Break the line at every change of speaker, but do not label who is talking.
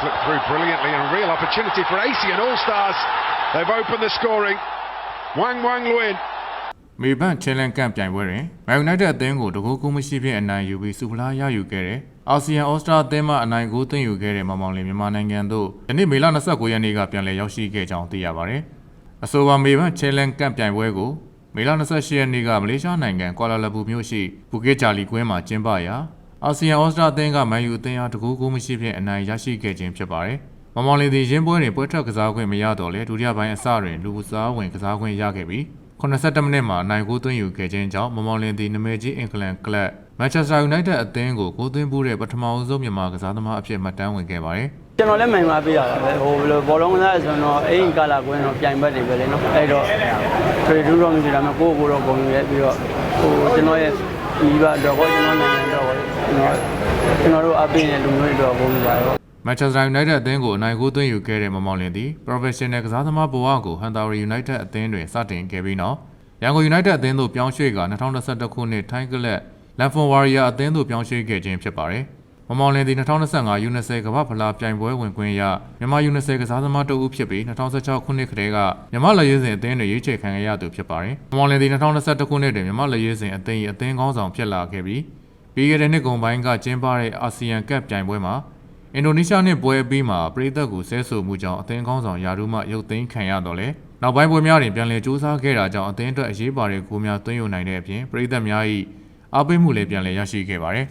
slipped through brilliantly and a real opportunity for ASEAN All Stars. They've opened the scoring. Wang Wang Luin.
မေဘန့်ချဲလန်ကန့်ပြိုင်ပွဲတွင်မန်ယူနိုက်တက်အသင်းကိုတကူကူမရှိဖြင့်အနိုင်ယူပြီးစူပလာရယူခဲ့တဲ့အာဆီယံဩစတြာအသင်းမှအနိုင်ကိုသွင်းယူခဲ့တဲ့မောင်မောင်လင်းမြန်မာနိုင်ငံသို့ဒီနေ့မေလ29ရက်နေ့ကပြန်လည်ရောက်ရှိခဲ့ကြောင်းသိရပါတယ်။အဆိုပါမေဘန့်ချဲလန်ကန့်ပြိုင်ပွဲကိုမေလ28ရက်နေ့ကမလေးရှားနိုင်ငံကွာလာလမ်ပူမြို့ရှိဘူကစ်ဂျာလီကွင်းမှာကျင်းပရာ အာဆီယံဩစတြာအသင်းကမန်ယူအသင်းအားတကူကူမရှိဖြင့်အနိုင်ရရှိခဲ့ခြင်းဖြစ်ပါတယ်။မောင်မောင်လင်းသည်ရင်းပွဲတွင်ပွဲထွက်ကစားခွင့်မရတော့လဲဒုတိယပိုင်းအစတွင်လူစားဝင်ကစားခွင့်ရခဲ့ပြီး82မိနစ်မှာနိုင်ကိုသွင်းယူခဲ့ခြင်းကြောင့်မမောင်လင်းသည်နမဲကြီးအင်္ဂလန်ကလပ်မန်ချက်စတာယူနိုက်တက်အသင်းကိုကိုသွင်းပူးတဲ့ပထမအဆုံးမြန်မာကစားသမားအဖြစ်မှတ်တမ်းဝင်ခဲ့ပါတယ်။
ကျွန်တော်လည်းမှန်ပါပြရတာပဲဟိုဘယ်လိုဘောလုံးကစားဆိုတော့အိမ်ကာလာကွင်းတော့ပြိုင်ဘက်တွေပဲလေနော်အဲ့တော့ထွေထူးတော့မရှိတာမျိုးကိုယ့်ကိုယ်တော့ပုံရဲပြီးတော့ဟိုကျွန်တော်ရဲ့ဒီဘတော့ကိုကျွန်တော်နိုင်ငံတော့ ကျွန်တော်ကျွန်တော်တို့အပင်းရဲ့လူမျိုးတွေတော့ပုံပြပါတော့
မန်ချက်စတာယူနိုက်တက်အသင်းကိုအနိုင်ကိုသွင်းယူခဲ့တဲ့မမောင်လင်းသည် Professional ကစားသမားဘဝကိုဟန်တာရီယူနိုက်တက်အသင်းတွင်စတင်ခဲ့ပြီးနောက်ရန်ကုန်ယူနိုက်တက်အသင်းသို့ပြောင်းရွှေ့ကာ2021ခုနှစ်ထိုင်းကလပ်လန်ဖွန်ဝါရီယာအသင်းသို့ပြောင်းရွှေ့ခဲ့ခြင်းဖြစ်ပါတယ်။မမောင်လင်းသည်2025 U20 ကမ္ဘာဖလားပြိုင်ပွဲဝင်ခွင့်ရမြန်မာ U20 ကစားသမားတဦးဖြစ်ပြီး2016ခုနှစ်ကတည်းကမြန်မာလက်ရွေးစင်အသင်းတွင်ရွေးချယ်ခံရသူဖြစ်ပါတယ်။မမောင်လင်းသည်2021ခုနှစ်တွင်မြန်မာလက်ရွေးစင်အသင်း၏အသင်းကောင်းဆောင်ဖြစ်လာခဲ့ပြီး ပြီးခဲ့တဲ့နှစ်ကုန်ပိုင်းကကျင်းပတဲ့အာဆီယံကပ်ပြိုင်ပွဲမှာအင်ဒိုနီးရှားနဲ့ပွဲအပြီးမှာပြည်သက်ကိုဆဲဆိုမှုကြောင့်အသင်းကောင်းဆောင်ယာရုမှရုပ်သိမ်းခံရတော့လေနောက်ပိုင်းပွဲများတွင်ပြန်လည်စူးစမ်းခဲ့တာကြောင့်အသင်းအတွက်အရေးပါတဲ့ဂိုးများသွင်းယူနိုင်တဲ့အပြင်ပြည်သက်များ၏အားပေးမှုလည်းပြန်လည်ရရှိခဲ့ပါတယ်